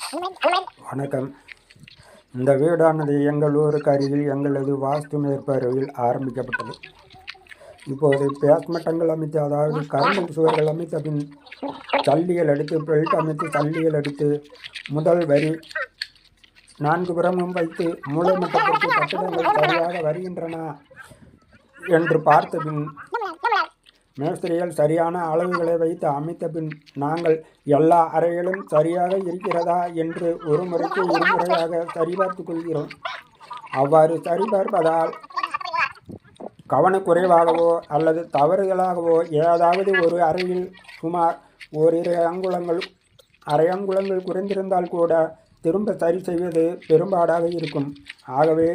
வணக்கம். இந்த வீடானது எங்கள் ஊருக்கு அருகில் எங்களது வாஸ்து மேற்பார்வையில் ஆரம்பிக்கப்பட்டது. இப்போது பேஸ்மட்டங்கள் அமைத்து அதாவது கரும்பு சுவர்கள் அமைத்த பின் சல்லிகள் எடுத்து பெல்ட் அமைத்து சல்லிகள் எடுத்து முதல் வரி நான்கு புறமும் வைத்து மூலைமட்டத்திற்கு கட்டிடங்கள் சரியாக வருகின்றன என்று பார்த்த பின் மேஸ்திரிகள் சரியான அளவுகளை வைத்து அமைத்த பின் நாங்கள் எல்லா அறைகளும் சரியாக இருக்கிறதா என்று ஒரு முறைக்கு இருமுறையாக சரிபார்த்து கொள்கிறோம். அவ்வாறு சரிபார்ப்பதால் கவனக்குறைவாகவோ அல்லது தவறுதலாகவோ ஏதாவது ஒரு அறையில் சுமார் ஓரிரு அங்குலங்கள் அரை அங்குலங்கள் குறைந்திருந்தால் கூட திரும்ப சரி செய்வது பெரும்பாடாக இருக்கும். ஆகவே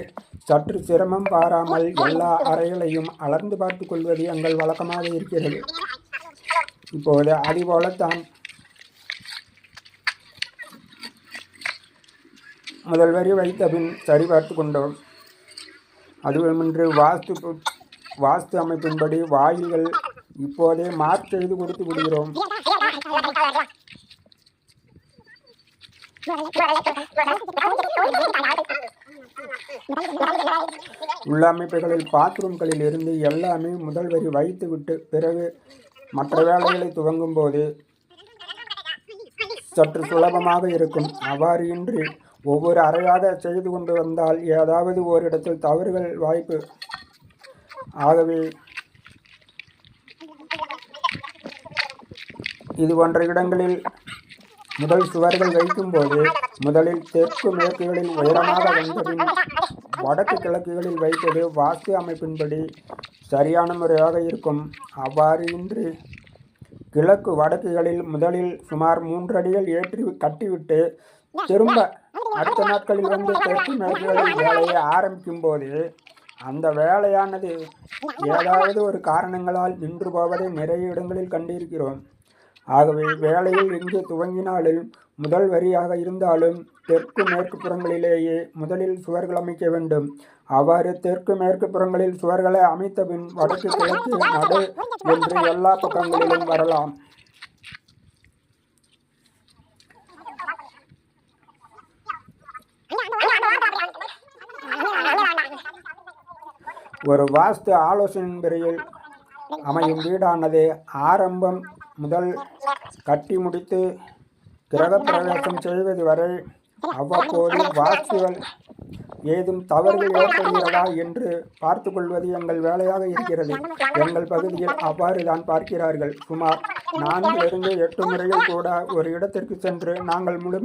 சற்று சிரமம் பாராமல் எல்லா அறைகளையும் அளர்ந்து பார்த்து கொள்வது எங்கள் வழக்கமாக இருக்கிறது. இப்போது அதுபோலத்தான் முதல் வரி வைத்த பின் சரிபார்த்து கொண்டோம். அதுவுமின்றி வாஸ்து வாஸ்து அமைப்பின்படி வாயில்கள் இப்போதே மார்க் செய்து கொடுத்து விடுகிறோம். உள்ளமைப்புகளில் பாத்ரூம்களில் இருந்து எல்லாமே முதல் வரி வைத்துவிட்டு பிறகு மற்ற வேலைகளை துவங்கும் போது சற்று சுலபமாக இருக்கும். அவ்வாறு இன்றி ஒவ்வொரு அறையாக செய்து கொண்டு வந்தால் ஏதாவது ஓரிடத்தில் தவறுகள் வாய்ப்பு. ஆகவே இது போன்ற இடங்களில் முதல் சுவர்கள் வைக்கும்போது முதலில் தெற்கு மேற்குகளில் உயரமாக வந்தபின் வடக்கு கிழக்குகளில் வைப்பது வாஸ்து அமைப்பின்படி சரியான முறையாக இருக்கும். அவ்வாறு இன்று கிழக்கு வடக்குகளில் முதலில் சுமார் மூன்று அடிகள் ஏற்றி கட்டிவிட்டு திரும்ப அடுத்த நாட்களில் வந்து தெற்கு மேற்குகளில் வேலையை ஆரம்பிக்கும் போது அந்த வேலையானது ஏதாவது ஒரு காரணங்களால் நின்று போவதை நிறைய இடங்களில் கண்டிருக்கிறோம். ஆகவே வேலையில் எங்கு துவங்கினாலும் முதல் வரியாக இருந்தாலும் தெற்கு மேற்கு புறங்களிலேயே முதலில் சுவர்கள் அமைக்க வேண்டும். அவ்வாறு தெற்கு மேற்கு புறங்களில் சுவர்களை அமைத்த பின் வடக்கு கிழக்கு நடு என்று எல்லா பக்கங்களிலும் வரலாம். ஒரு வாஸ்து ஆலோசனையின் பிறையில் அமையும் வீடானது ஆரம்பம் முதல் கட்டி முடித்து கிரகப்பிரவேசம் செய்வது வரை அவ்வப்போது வாக்குகள் ஏதும் தவறுகள் ஏற்படுகிறதா என்று பார்த்து கொள்வது எங்கள் வேலையாக இருக்கிறது. எங்கள் பகுதியில் அவ்வாறு தான் பார்க்கிறார்கள். சுமார் நான்கிலிருந்து எட்டு முறையில் கூட ஒரு இடத்திற்கு சென்று நாங்கள் முழுமை